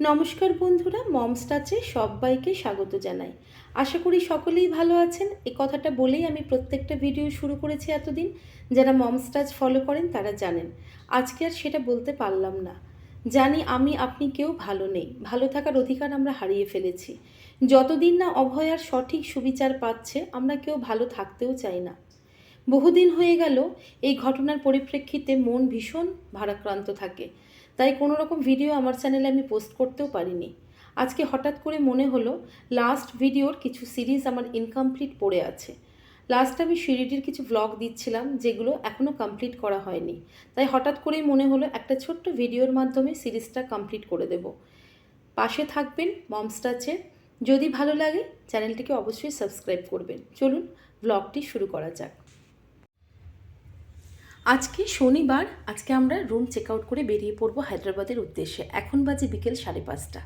নমস্কার বন্ধুরা, মমস টাচে সবাইকে স্বাগত জানাই। আশা করি সকলেই ভালো আছেন। এই কথাটা বলেই আমি প্রত্যেকটা ভিডিও শুরু করেছি এতদিন। যারা মমস টাচ ফলো করেন, তারা জানেন। আজকে আর সেটা বলতে পারলাম না। জানি আমি, আপনি কেউ ভালো নেই। ভালো থাকার অধিকার আমরা হারিয়ে ফেলেছি। যতদিন না অভয়ার সঠিক সুবিচার পাচ্ছে, আমরা কেউ ভালো থাকতেও চাই না। বহুদিন হয়ে গেল, এই ঘটনার পরিপ্রেক্ষিতে মন ভীষণ ভারাক্রান্ত থাকে। তাই কোনো রকম ভিডিও আমার চ্যানেলে আমি পোস্ট করতেও পারিনি। আজকে হঠাৎ করে মনে হলো লাস্ট ভিডিওর কিছু সিরিজ আমার ইনকমপ্লিট পড়ে আছে। লাস্ট আমি শিরিডির কিছু ব্লগ দিচ্ছিলাম, যেগুলো এখনও কমপ্লিট করা হয়নি। তাই হঠাৎ করেই মনে হলো, একটা ছোট্ট ভিডিওর মাধ্যমে সিরিজটা কমপ্লিট করে দেব। পাশে থাকবেন মমস্টাচের যদি ভালো লাগে চ্যানেলটিকে অবশ্যই সাবস্ক্রাইব করবেন। চলুন ব্লগটি শুরু করা যাক। আজকে শনিবার, আজকে আমরা রুম চেক আউট করে বেরিয়ে পড়ব হায়দ্রাবাদের উদ্দেশ্যে। এখন বাজে বিকেল সাড়ে পাঁচটা।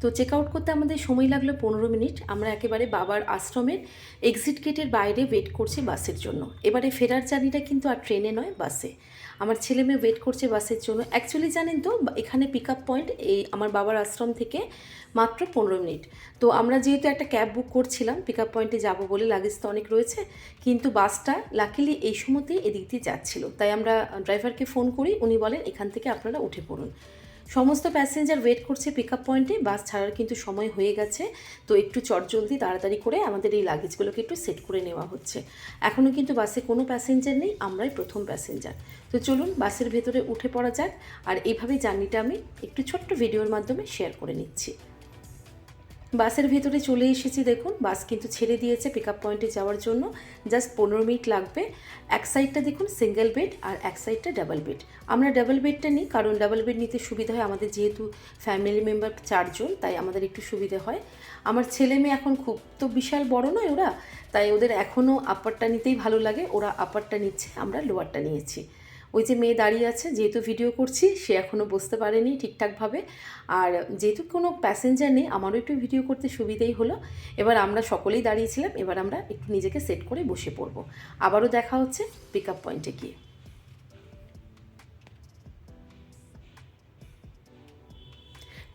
তো চেক আউট করতে আমাদের সময় লাগল পনেরো মিনিট। আমরা একেবারে বাবার আশ্রমের এক্সিট গেটের বাইরে ওয়েট করছি বাসের জন্য। এবারে ফেরার জার্নিটা কিন্তু আর ট্রেনে নয়, বাসে। আমার ছেলে মেয়ে ওয়েট করছে বাসের জন্য। অ্যাকচুয়ালি জানেন তো, এখানে পিক আপ পয়েন্ট এই আমার বাবার আশ্রম থেকে মাত্র পনেরো মিনিট। তো আমরা যেহেতু একটা ক্যাব বুক করছিলাম পিক আপ পয়েন্টে যাব বলে লাগেজ তো অনেক রয়েছে, কিন্তু বাসটা লাকিলি এই সময়তেই এদিক দিয়ে যাচ্ছিল। তাই আমরা ড্রাইভারকে ফোন করি, উনি বলেন এখান থেকে আপনারা উঠে পড়ুন। সমস্ত প্যাসেঞ্জার ওয়েট করছে পিক আপ পয়েন্টে বাস ছাড়ার কিন্তু সময় হয়ে গেছে। তো একটু চটজলদি তাড়াতাড়ি করে আমাদের এই লাগেজগুলোকে একটু সেট করে নেওয়া হচ্ছে। এখনও কিন্তু বাসে কোনো প্যাসেঞ্জার নেই, আমরাই প্রথম প্যাসেঞ্জার তো চলুন বাসের ভেতরে উঠে পড়া যাক। আর এইভাবেই জার্নিটা আমি একটু ছোট্ট ভিডিওর মাধ্যমে শেয়ার করে নিচ্ছি। বাসের ভেতরে চলে এসেছি, দেখুন। বাস কিন্তু ছেড়ে দিয়েছে পিক আপ পয়েন্টে যাওয়ার জন্য। জাস্ট পনেরো মিনিট লাগবে। এক সাইডটা দেখুন সিঙ্গেল বেড আর এক সাইডটা ডাবল বেড আমরা ডাবল বেডটা নিই কারণ ডাবল বেড নিতে সুবিধা হয়। আমাদের যেহেতু ফ্যামিলি মেম্বার চারজন, তাই আমাদের একটু সুবিধা হয়। আমার ছেলে মেয়ে এখন খুব তো বিশাল বড় নয় ওরা, তাই ওদের এখনও আপারটা নিতেই ভালো লাগে। ওরা আপারটা নিচ্ছে, আমরা লোয়ারটা নিয়েছি। ওই যে মেয়ে দাঁড়িয়ে আছে, যেহেতু ভিডিও করছি, সে এখনও বসতে পারেনি ঠিকঠাকভাবে। আর যেহেতু কোনো প্যাসেঞ্জার নেই, আমারও একটু ভিডিও করতে সুবিধেই হলো। এবার আমরা সকলেই দাঁড়িয়েছিলাম, এবার আমরা একটু নিজেকে সেট করে বসে পড়ব। আবারও দেখা হচ্ছে পিক আপ পয়েন্টে গিয়ে।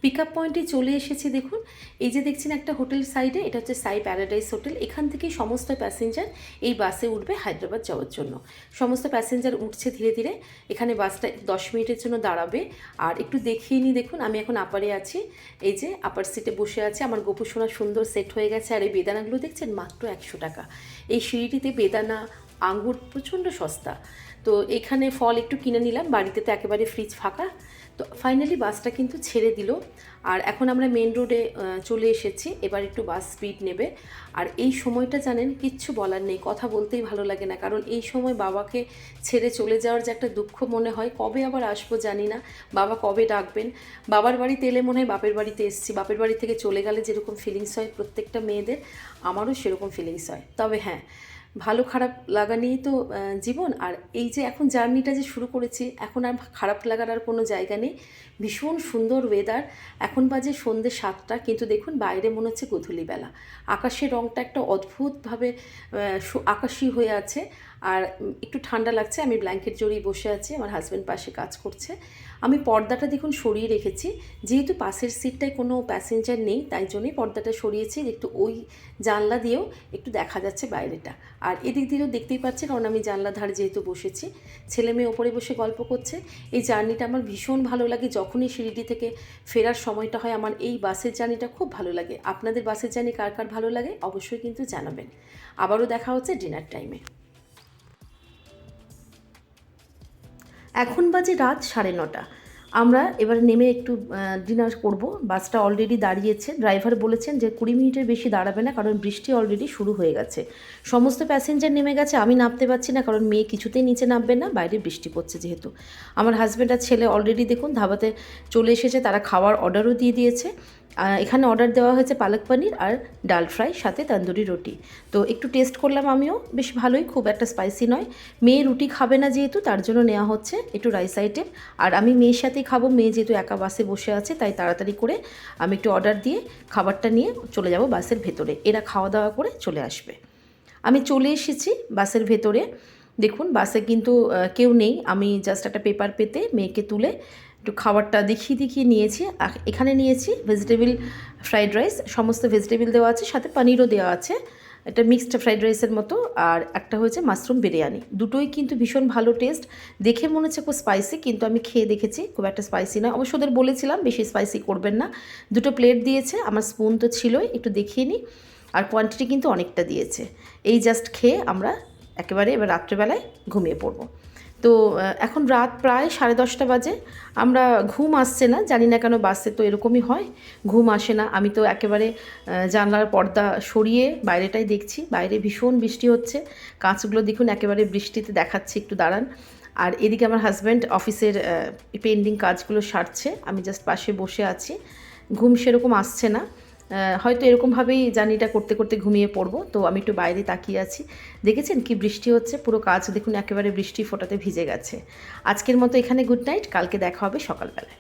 পিক আপ পয়েন্টে চলে এসেছি, দেখুন। এই যে দেখছেন একটা হোটেল সাইডে, এটা হচ্ছে সাই প্যারাডাইস হোটেল। এখান থেকেই সমস্ত প্যাসেঞ্জার এই বাসে উঠবে হায়দ্রাবাদ যাওয়ার জন্য। সমস্ত প্যাসেঞ্জার উঠছে ধীরে ধীরে। এখানে বাসটা দশ মিনিটের জন্য দাঁড়াবে। আর একটু দেখিয়ে নিই, দেখুন, আমি এখন আপারে আছি। এই যে আপার সিটে বসে আছে। আমার গোপু সোনা সুন্দর সেট হয়ে গেছে। আর এই বেদানাগুলো দেখছেন মাত্র একশো টাকা। এই সিঁড়িটিতে বেদানা, আঙ্গুর প্রচণ্ড সস্তা। তো এখানে ফল একটু কিনে নিলাম, বাড়িতে তো একেবারে ফ্রিজ ফাঁকা। তো ফাইনালি বাসটা কিন্তু ছেড়ে দিল। আর এখন আমরা মেন রোডে চলে এসেছি। এবার একটু বাস স্পিড নেবে। আর এই সময়টা জানেন, কিচ্ছু বলার নেই। কথা বলতেই ভালো লাগে না। কারণ এই সময় বাবাকে ছেড়ে চলে যাওয়ার যে একটা দুঃখ মনে হয়, কবে আবার আসব জানি না। বাবা কবে ডাকবেন? বাবার বাড়িতে এলে মনে হয় বাপের বাড়িতে এসেছি। বাপের বাড়ি থেকে চলে গেলে যেরকম ফিলিংস হয় প্রত্যেকটা মেয়েদের, আমারও সেরকম ফিলিংস হয়। তবে হ্যাঁ ভালো খারাপ লাগা নিয়েই তো জীবন। আর এই যে এখন জার্নিটা যে শুরু করেছি, এখন আর খারাপ লাগার আর কোনো জায়গা নেই। ভীষণ সুন্দর ওয়েদার এখন বাজে সন্ধ্যে সাতটা, কিন্তু দেখুন বাইরে মনে হচ্ছে গধূলিবেলা। আকাশের রঙটা একটা অদ্ভুতভাবে আকাশী হয়ে আছে। আর একটু ঠান্ডা লাগছে, আমি ব্ল্যাঙ্কেট জড়িয়ে বসে আছি, আমার হাজব্যান্ড পাশে কাজ করছে। আমি পর্দাটা দেখুন সরিয়ে রেখেছি, যেহেতু পাশের সিটটায় কোনো প্যাসেঞ্জার নেই, তাই জন্যই পর্দাটা সরিয়েছি একটু ওই জানলা দিয়েও একটু দেখা যাচ্ছে বাইরেটা। আর এদিক দিয়েও দেখতেই পাচ্ছি কারণ আমি জানলা ধারে যেহেতু বসেছি, ছেলে মেয়ে ওপরে বসে গল্প করছে। এই জার্নিটা আমার ভীষণ ভালো লাগে, যখনই শিরিডি থেকে ফেরার সময়টা হয়, আমার এই বাসের জার্নিটা খুব ভালো লাগে। আপনাদের বাসের জার্নি কার কার ভালো লাগে? অবশ্যই কিন্তু জানাবেন। আবারও দেখা হচ্ছে ডিনার টাইমে এখন বাজে রাত সাড়ে নটা। আমরা এবার নেমে একটু ডিনার করব। বাসটা অলরেডি দাঁড়িয়েছে। ড্রাইভার বলেছেন যে কুড়ি মিনিটের বেশি দাঁড়াবে না, কারণ বৃষ্টি অলরেডি শুরু হয়ে গেছে। সমস্ত প্যাসেঞ্জার নেমে গেছে, আমি নামতে পারছি না, কারণ মেয়ে কিছুতেই নিচে নামবে না, বাইরে বৃষ্টি পড়ছে যেহেতু। আমার হাজব্যান্ড আর ছেলে অলরেডি দেখুন, ধাবাতে চলে এসেছে, তারা খাওয়ার অর্ডারও দিয়ে দিয়েছে। এখানে অর্ডার দেওয়া হয়েছে পালক পনির আর ডাল ফ্রাই, সাথে তন্দুরি রুটি। তো একটু টেস্ট করলাম আমিও। বেশ ভালোই, খুব একটা স্পাইসি নয়। মেয়ে রুটি খাবে না যেহেতু, তার জন্য নেওয়া হচ্ছে একটু রাইস আইটেম আর আমি মেয়ের সাথেই খাব। মেয়ে যেহেতু একা বাসে বসে আছে, তাই তাড়াতাড়ি করে আমি একটু অর্ডার দিয়ে খাবারটা নিয়ে চলে যাব বাসের ভেতরে। এরা খাওয়া দাওয়া করে চলে আসবে। আমি চলে এসেছি বাসের ভেতরে। দেখুন, বাসে কিন্তু কেউ নেই। আমি জাস্ট একটা পেপার পেতে মেয়েকে তুলে একটু খাবারটা দেখিয়ে দেখিয়ে নিয়েছি। এখানে নিয়েছি ভেজিটেবল ফ্রাইড রাইস সমস্ত ভেজিটেবল দেওয়া আছে, সাথে পনিরও দেওয়া আছে। এটা মিক্সড ফ্রাইড রাইসের মতো, আর একটা হয়েছে মাশরুম বিরিয়ানি। দুটোই কিন্তু ভীষণ ভালো টেস্ট দেখে মনে হচ্ছে খুব স্পাইসি কিন্তু আমি খেয়ে দেখেছি, খুব একটা স্পাইসি না। অবশ্য ওদের বলেছিলাম, বেশি স্পাইসি করবেন না। দুটো প্লেট দিয়েছে, আমার স্পুন তো ছিলই, একটু দেখিয়ে নিই আর কোয়ান্টিটি কিন্তু অনেকটা দিয়েছে। এই জাস্ট খেয়ে আমরা একেবারে এবার রাত্রেবেলায় ঘুমিয়ে পড়ব। তো এখন রাত প্রায় সাড়ে দশটা বাজে। আমরা ঘুম আসছে না, জানি না কেন বাসে তো এরকমই হয়। ঘুম আসে না। আমি তো একেবারে জানলার পর্দা সরিয়ে বাইরেটাই দেখছি। বাইরে ভীষণ বৃষ্টি হচ্ছে। কাঁচগুলো দেখুন একেবারে বৃষ্টিতে দেখাচ্ছি, একটু দাঁড়ান। আর এদিকে আমার হাজব্যান্ড অফিসের পেন্ডিং কাজগুলো সারছে। আমি জাস্ট পাশে বসে আছি। ঘুম সেরকম আসছে না। হয়তো এরকমভাবেই জার্নিটা করতে করতে ঘুমিয়ে পড়ব। তো আমি একটু বাইরে তাকিয়ে আছি। দেখেছেন কি বৃষ্টি হচ্ছে? পুরো কাজ দেখুন একেবারে বৃষ্টি ফোটাতে ভিজে গেছে। আজকের মতো এখানে গুড নাইট কালকে দেখা হবে সকালবেলায়।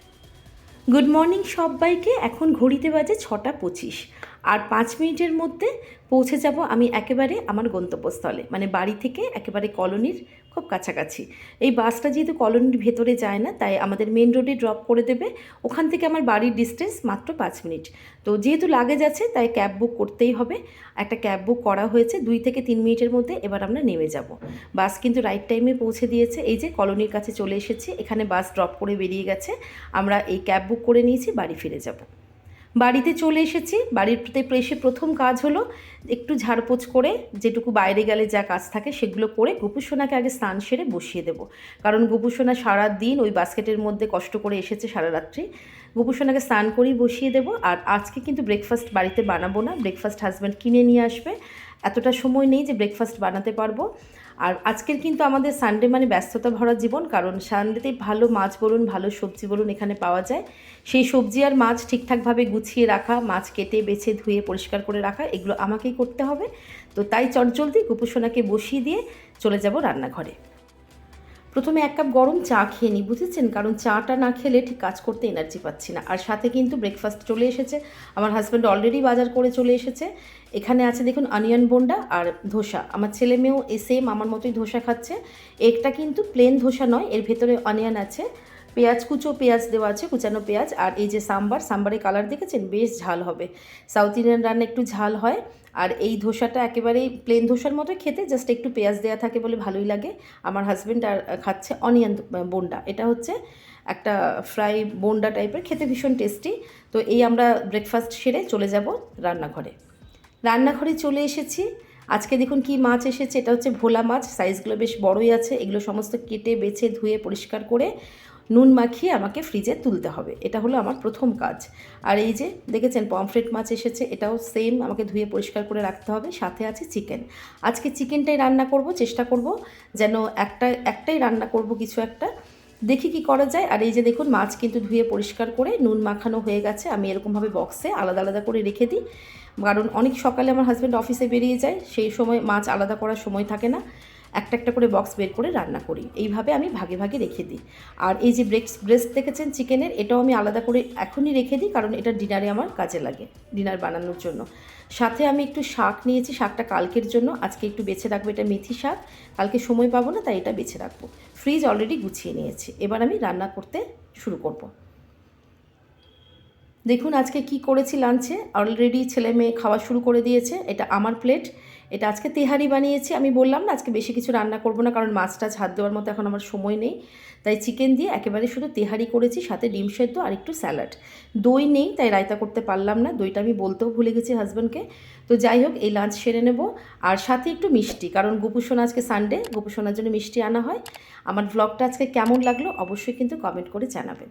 গুড মর্নিং সবাইকে। এখন ঘড়িতে বাজে ছটা পঁচিশ। আর পাঁচ মিনিটের মধ্যে পৌঁছে যাব আমি একেবারে আমার গন্তব্যস্থলে মানে বাড়ি থেকে একেবারে কলোনির খুব কাছাকাছি। এই বাসটা যেহেতু কলোনির ভেতরে যায় না, তাই আমাদের মেন রোডে ড্রপ করে দেবে। ওখান থেকে আমার বাড়ির ডিস্টেন্স মাত্র পাঁচ মিনিট। তো যেহেতু লাগেজ আছে, তাই ক্যাব বুক করতেই হবে। একটা ক্যাব বুক করা হয়েছে, দুই থেকে তিন মিনিটের মধ্যে এবার আমরা নেমে যাব। বাস কিন্তু রাইট টাইমে পৌঁছে দিয়েছে। এই যে কলোনির কাছে চলে এসেছি, এখানে বাস ড্রপ করে বেরিয়ে গেছে। আমরা এই ক্যাব বুক করে নিয়েছি, বাড়ি ফিরে যাব। বাড়িতে চলে এসেছি। বাড়িতে এসে প্রথম কাজ হলো একটু ঝাড়পোছ করে যেটুকু বাইরে গেলে যা কাজ থাকে সেগুলো করে গোপুসোনাকে আগে স্নান সেরে বসিয়ে দেবো। কারণ গোপুসোনা সারা দিন ওই বাস্কেটের মধ্যে কষ্ট করে এসেছে সারা রাত্রি। গোপুসোনাকে স্নান করেই বসিয়ে দেবো। আর আজকে কিন্তু ব্রেকফাস্ট বাড়িতে বানাবো না। ব্রেকফাস্ট হাজব্যান্ড কিনে নিয়ে আসবে। এতটা সময় নেই যে ব্রেকফাস্ট বানাতে পারব। আর আজকের কিন্তু আমাদের সানডে মানে ব্যস্ততা ভরা জীবন, কারণ সানডেতে ভালো মাছ বলুন, ভালো সবজি বলুন এখানে পাওয়া যায়। সেই সবজি আর মাছ ঠিকঠাকভাবে গুছিয়ে রাখা, মাছ কেটে, বেছে, ধুয়ে, পরিষ্কার করে রাখা, এগুলো আমাকেই করতে হবে। তো তাই চটজলদি কুপুসোনাকে বসিয়ে দিয়ে চলে যাব রান্নাঘরে। প্রথমে এক কাপ গরম চা খেয়ে নিই বুঝেছেন? কারণ চাটা না খেলে ঠিক কাজ করতে এনার্জি পাচ্ছি না। আর সাথে কিন্তু ব্রেকফাস্ট চলে এসেছে। আমার হাজব্যান্ড অলরেডি বাজার করে চলে এসেছে। এখানে আছে দেখুন অনিয়ন বোন্ডা আর ধোসা। আমার ছেলে মেয়েও এ সেম আমার মতোই ধোসা খাচ্ছে। একটা কিন্তু প্লেন ধোসা নয়, এর ভেতরে অনিয়ন আছে। পেঁয়াজ কুচো, পেঁয়াজ দেওয়া আছে, কুচানো পেঁয়াজ। আর এই যে সাম্বার, সাম্বারের কালার দেখেছেন? বেশ ঝাল হবে। সাউথ ইন্ডিয়ান রান্না একটু ঝাল হয়। আর এই ধোসাটা একেবারেই প্লেন ধোসার মতোই খেতে জাস্ট একটু পেঁয়াজ দেওয়া থাকে বলে ভালোই লাগে। আমার হাজব্যান্ড আর খাচ্ছে অনিয়ন বোন্ডা। এটা হচ্ছে একটা ফ্রাই বোন্ডা টাইপের খেতে ভীষণ টেস্টি তো এই আমরা ব্রেকফাস্ট সেরে চলে যাব রান্নাঘরে। রান্নাঘরে চলে এসেছি। আজকে দেখুন কি মাছ এসেছে। এটা হচ্ছে ভোলা মাছ। সাইজগুলো বেশ বড়ই আছে। এগুলো সমস্ত কেটে, বেছে, ধুয়ে, পরিষ্কার করে নুন মাখিয়ে আমাকে ফ্রিজে তুলতে হবে। এটা হলো আমার প্রথম কাজ। আর এই যে দেখেছেন পমফ্রেট মাছ এসেছে, এটাও সেম আমাকে ধুয়ে পরিষ্কার করে রাখতে হবে। সাথে আছে চিকেন আজকে চিকেনটাই রান্না করব, চেষ্টা করব যেন একটা, একটাই রান্না করব কিছু একটা। দেখি কি করা যায়। আর এই যে দেখুন, মাছ কিন্তু ধুয়ে পরিষ্কার করে নুন মাখানো হয়ে গেছে। আমি এরকমভাবে বক্সে আলাদা আলাদা করে রেখে দিই। কারণ অনেক সকালে আমার হাজব্যান্ড অফিসে বেরিয়ে যায়, সেই সময় মাছ আলাদা করার সময় থাকে না। একটা একটা করে বক্স বের করে রান্না করি। এইভাবে আমি ভাগে ভাগে রেখে দিই। আর এই যে ব্রেক্স ব্রেস্ট দেখেছেন চিকেনের? এটাও আমি আলাদা করে এখনই রেখে দিই কারণ এটা ডিনারে আমার কাজে লাগে ডিনার বানানোর জন্য। সাথে আমি একটু শাক নিয়েছি, শাকটা কালকের জন্য। আজকে একটু বেছে রাখব, এটা মেথি শাক। কালকে সময় পাবো না, তাই এটা বেছে রাখব। ফ্রিজ অলরেডি গুছিয়ে নিয়েছি। এবার আমি রান্না করতে শুরু করব। দেখুন আজকে কি করেছি লাঞ্চে অলরেডি ছেলে মেয়ে খাওয়া শুরু করে দিয়েছে। এটা আমার প্লেট এটা আজকে তেহারি বানিয়েছি। আমি বললাম না, আজকে বেশি কিছু রান্না করব না, কারণ মাছটা হাত দেওয়ার মতো এখন আমার সময় নেই। তাই চিকেন দিয়ে একেবারে শুধু তেহারি করেছি, সাথে ডিম সেদ্ধ আর একটু স্যালাড। দই নেই, তাই রায়তা করতে পারলাম না। দইটা আমি বলতেও ভুলে গেছি হাজব্যান্ডকে। তো যাই হোক, এই লাঞ্চ সেরে নেব। আর সাথে একটু মিষ্টি, কারণ গোপুসোনা আজকে সানডে গোপুসোনার জন্য মিষ্টি আনা হয়। আমার ব্লগটা আজকে কেমন লাগল অবশ্যই কিন্তু কমেন্ট করে জানাবেন।